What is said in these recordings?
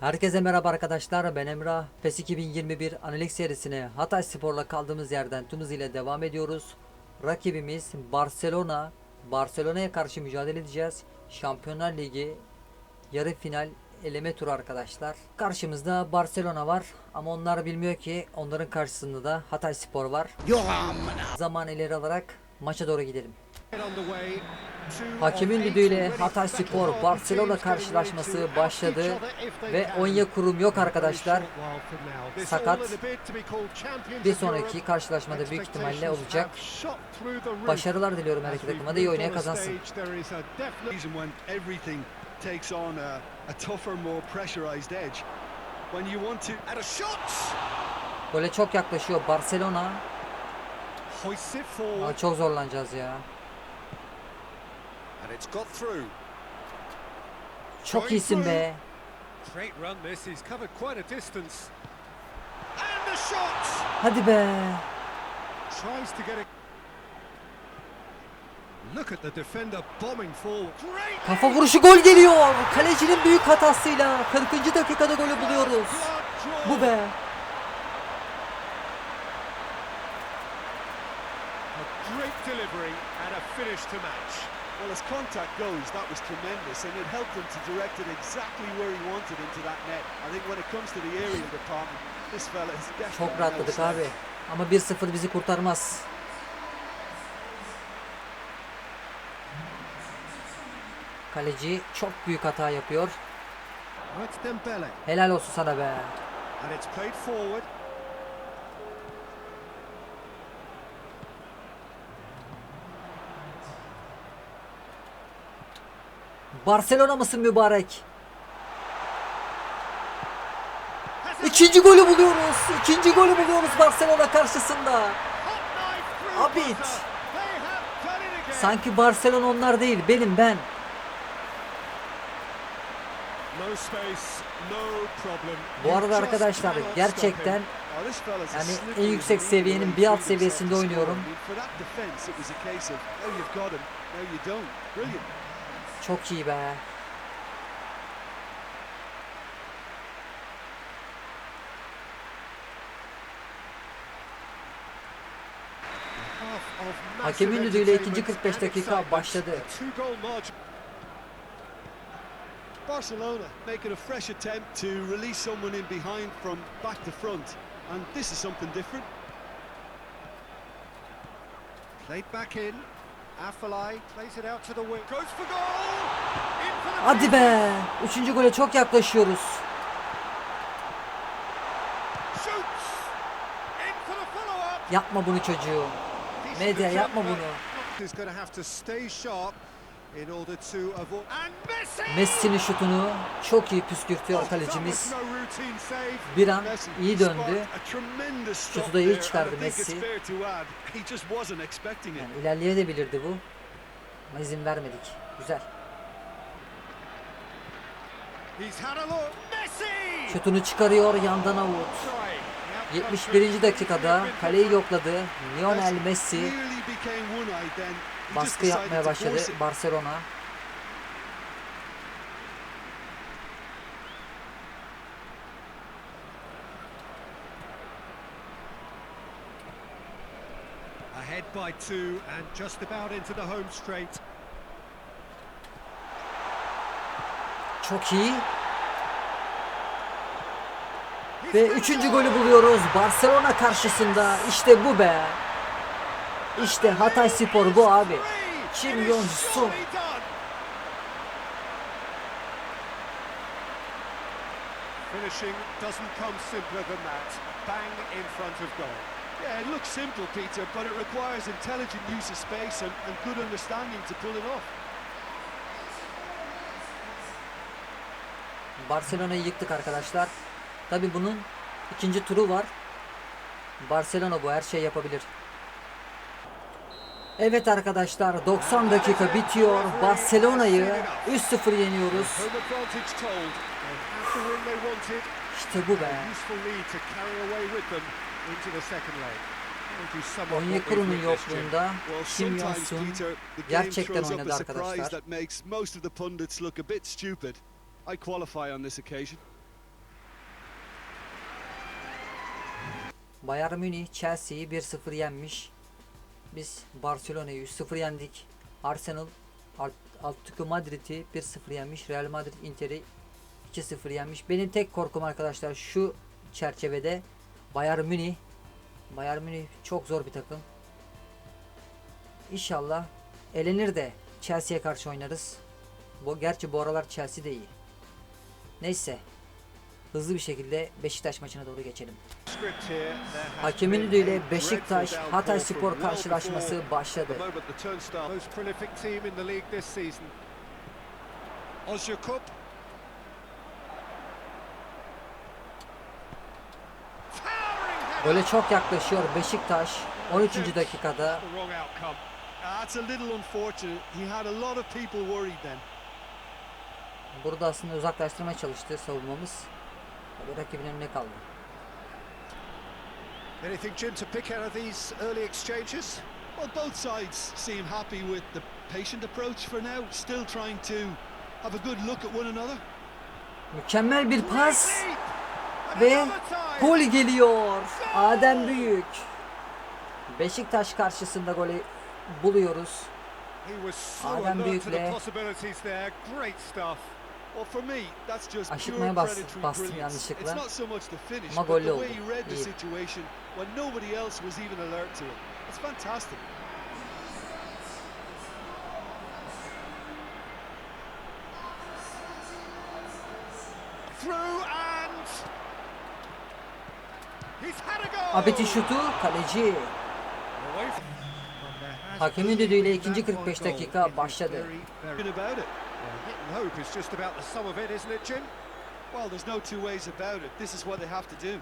Herkese merhaba arkadaşlar ben Emrah. PES 2021 analik serisine Hatay Spor'la kaldığımız yerden tüm hızıyla devam ediyoruz. Rakibimiz Barcelona. Barcelona'ya karşı mücadele edeceğiz. Şampiyonlar Ligi yarı final eleme turu arkadaşlar. Karşımızda Barcelona var ama onlar bilmiyor ki onların karşısında da Hatay Spor var. Zaman ileri alarak maça doğru gidelim. Hakemin düdüğüyle Hatay Spor Barcelona karşılaşması başladı ve Onyekuru yok arkadaşlar. Sakat. Bir sonraki karşılaşmada büyük ihtimalle olacak. Başarılar diliyorum her iki takıma da iyi oynaya kazansın. Gole çok yaklaşıyor Barcelona. Aa, çok zorlanacağız ya. and it's got through. Çok iyisin be. Great run this, he's covered quite a distance. And the shot! Hadi be. Tries to get it. Look at the defender bombing forward. Kafa vuruşu gol geliyor. Kalecinin büyük hatasıyla 40. dakikada golü buluyoruz. Bu be. A great delivery and a finish to match. Well, as contact goes, that was tremendous, and it helped him to direct it exactly where he wanted into that net. I think when it comes to the area department, this fella is definitely Çok rahatladık abi. Ama 1-0 bizi kurtarmaz. Kaleci çok büyük hata yapıyor. Helal olsun sana be. And it's played forward. Barcelona mısın mübarek? İkinci golü buluyoruz. İkinci golü buluyoruz Barcelona karşısında. Abid. Sanki Barcelona onlar değil, benim ben. Bu arada arkadaşlar gerçekten Yani en yüksek seviyenin bir alt seviyesinde oynuyorum. Çok iyi be. Hakemin düdüğüyle ikinci entertainment 45 and dakika başladı. Barcelona making a fresh attempt to release someone in behind from back to front. And this is something different. Played back in. Hadi be. Üçüncü gole çok yaklaşıyoruz. Yapma bunu çocuğu. Medya yapma bunu. Messi'nin şutunu çok iyi püskürtüyor kalecimiz. Bir an iyi döndü. Şutu da iyi çıkardı Messi. Yani ilerleyebilirdi bu. Ama izin vermedik. Güzel. Şutunu çıkarıyor yandan avut. Try. 71. dakikada kaleyi yokladı. Lionel Messi Baskı yapmaya başladı. Barcelona. Ahead by two and just about into the home straight. Çok iyi. Ve üçüncü golü buluyoruz Barcelona karşısında. İşte bu be. İşte Hatay Spor bu abi. Kim Yong-soo. Finishing doesn't come simpler than that. Bang in front of goal. Yeah, it looks simple, Peter, but it requires intelligent use of space and, and good understanding to pull it off. Barcelona'yı yıktık arkadaşlar. Tabi bunun ikinci turu var. Barcelona bu her şey yapabilir. Evet arkadaşlar 90 dakika bitiyor. Barcelona'yı 3-0 yeniyoruz. İşte bu be. Onyekuru'nun yokluğunda Kim Jong-sun gerçekten oynadı arkadaşlar. I qualify on this occasion. Bayern Münih Chelsea'yi 1-0 yenmiş. Biz Barcelona'yı 3-0 yendik. Arsenal At- Atletico Madrid'i 1-0 yenmiş. Real Madrid Inter'i 2-0 yenmiş. Benim tek korkum arkadaşlar şu çerçevede Bayern Münih. Bayern Münih çok zor bir takım. İnşallah elenir de Chelsea'ye karşı oynarız. Bu gerçi bu aralar Chelsea de iyi. Neyse. Hızlı bir şekilde Beşiktaş maçına doğru geçelim. Hakemin a Beşiktaş Hatay Spor karşılaşması başladı. Ozyakup. Gole çok yaklaşıyor Beşiktaş 13. dakikada. Then. Burada aslında uzaklaştırmaya çalıştı savunmamız. Rakibin önüne kaldı. Anything, Jim, to pick out of these early exchanges? Well, both sides seem happy with the patient approach for now, still trying to have a good look at one another. Mükemmel bir pas ve gol geliyor. Adem Büyük. Beşiktaş karşısında golü buluyoruz. Adem Büyük'le- pure bas- bastım yanlışlıkla. Ama way oldu. İyi. situation when nobody else was even alert to it. It's fantastic. Through and he's had a goal. Abet'in şutu kaleci. Hakemin düdüğüyle ikinci 45 dakika başladı. Hope is just about the sum of it, isn't it, Jim? Well, there's no two ways about it. This is what they have to do.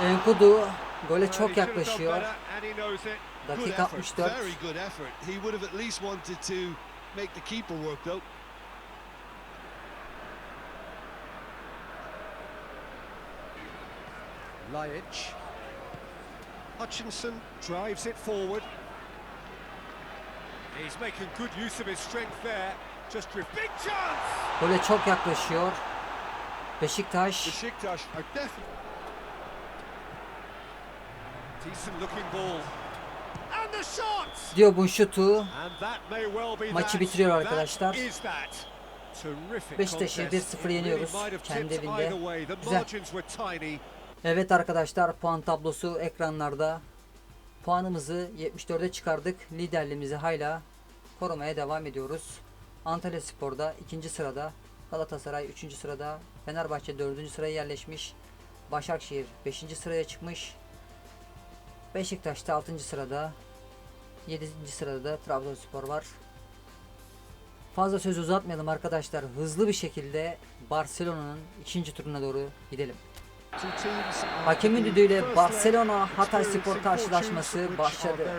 Nkudu! Enkudu gole Well, çok he should have done yaklaşıyor. better, and he knows it. Good Dakika 64. very good effort. He would have at least wanted to make the keeper work though. Lajic. Hutchinson drives it forward. He's making good use of his strength there. Just. Big chance! Gole çok yaklaşıyor. Beşiktaş Besiktas are definitely Decent looking ball. And the shot! Diob'un şutu Maçı bitiriyor arkadaşlar. Beşiktaş'ı contest. 1-0 It really yeniyoruz kendi evinde. Güzel. Evet arkadaşlar puan tablosu ekranlarda. Puanımızı 74'e çıkardık. Liderliğimizi hala korumaya devam ediyoruz. Antalya Spor'da ikinci sırada. Galatasaray 3. sırada. Fenerbahçe 4. sıraya yerleşmiş. Başakşehir 5. sıraya çıkmış. Beşiktaş da 6. sırada. 7. sırada da Trabzonspor var. Fazla söz uzatmayalım arkadaşlar. Hızlı bir şekilde Barcelona'nın ikinci turuna doğru gidelim. Hakemin in düdüğüyle Barcelona Hatay Spor karşılaşması başladı.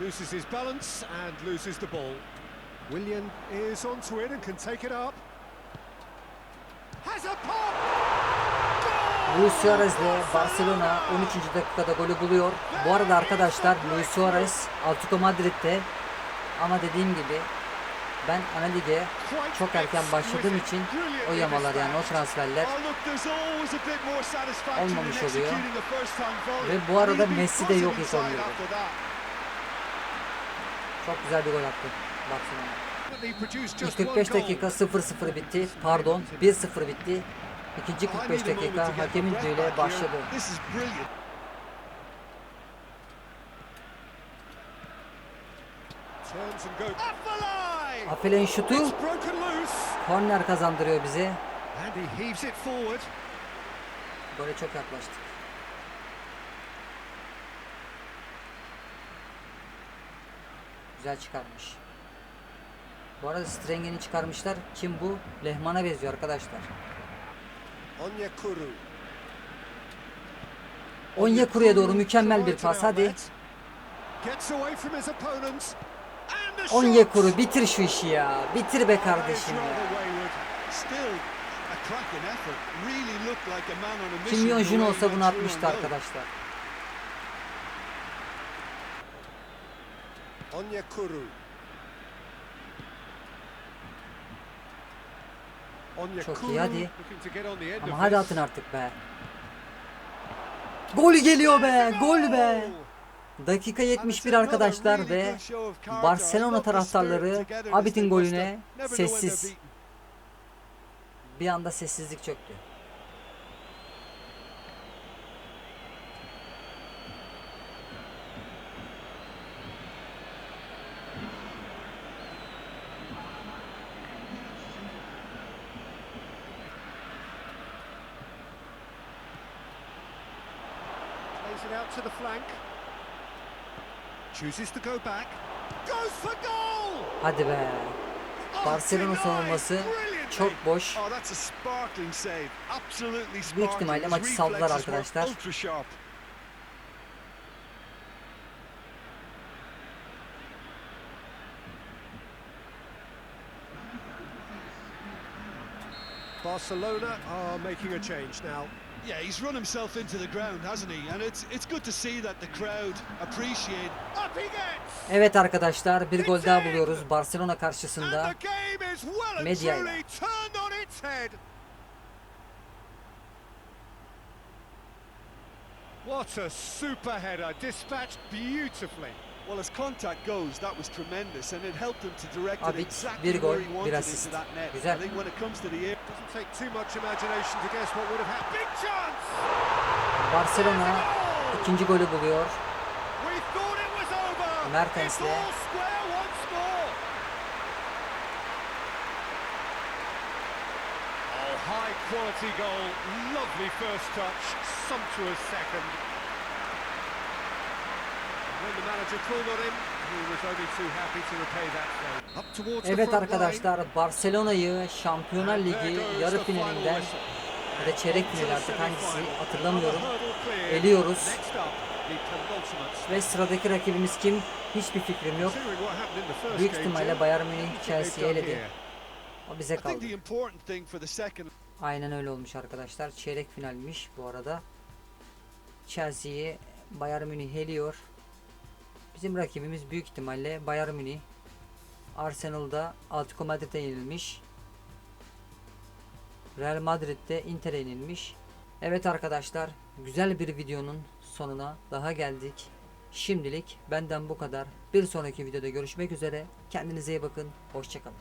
Loses his balance and loses the ball. William is onto it and can take it up. Has a pop! Luis Suarez ile Barcelona 13. dakikada golü buluyor. Bu arada arkadaşlar Luis Suarez Atletico Madrid'de ama dediğim gibi ben ana lige çok erken başladığım için o yamalar yani o transferler Olmamış oluyor. Ve bu arada Messi de yok ilk inside 11'de. after that. çok güzel bir gol attı one 45 goal. dakika 0-0 bitti. Pardon 1-0 bitti. İkinci I 45 need a moment to dakika hakemin here. başladı. Turns and goes. Afele'nin şutu korner kazandırıyor forward. Böyle çok yaklaştık. Güzel çıkarmış. Bu arada Strengen'i çıkarmışlar. Kim bu? Lehman'a benziyor arkadaşlar. Onyekuru. Onyekuru'ya doğru mükemmel bir pas. Hadi. Onyekuru bitir şu işi ya. Bitir be kardeşim ya. Kim Yon the Jun way he olsa bunu atmıştı arkadaşlar. Onyekuru. Çok iyi, hadi. Ama hadi atın artık be. Gol geliyor be. Gol be. Dakika 71 arkadaşlar ve Barcelona taraftarları Abit'in golüne sessiz. Bir anda sessizlik çöktü. Out to the flank. Chooses to go back. Goes for goal! Hadi be. Oh, Barcelona savunması çok boş. Oh. Büyük ihtimalle maçı saldılar arkadaşlar. Barcelona are making a change now. Yeah, he's run himself into the ground, hasn't he? And it's it's good to see that the crowd appreciate. Up he gets! Evet arkadaşlar bir gol daha buluyoruz Barcelona karşısında. head. What a super header, dispatched beautifully. Well, as contact goes, that was tremendous, and it helped him to direct ah, it exactly bir gol, where he bir wanted asist. into that net. Güzel. I think when it comes to the air, it Doesn't take too much imagination to guess what would have happened. Big chance! Barcelona ikinci golü buluyor. We thought it was over. Mertens'le. It's all square once more. Oh, high quality goal. Lovely first touch. Sumptuous second. Evet arkadaşlar Barcelona'yı Şampiyonlar Ligi yarı final finalinden ya da çeyrek the artık hangisi hatırlamıyorum. Eliyoruz. Ve sıradaki rakibimiz kim? Hiçbir fikrim yok. Büyük ihtimalle Bayern Münih Chelsea'yi eledi. O bize kaldı. Aynen öyle olmuş arkadaşlar. Çeyrek finalmiş bu arada. Chelsea'yi Bayern Münih eliyor. Bizim rakibimiz büyük ihtimalle Bayern Münih. Arsenal'da Atletico Madrid'e yenilmiş. Real Madrid'de Inter'e yenilmiş. Evet arkadaşlar, güzel bir videonun sonuna daha geldik. Şimdilik benden bu kadar. Bir sonraki videoda görüşmek üzere. Kendinize iyi bakın. Hoşçakalın.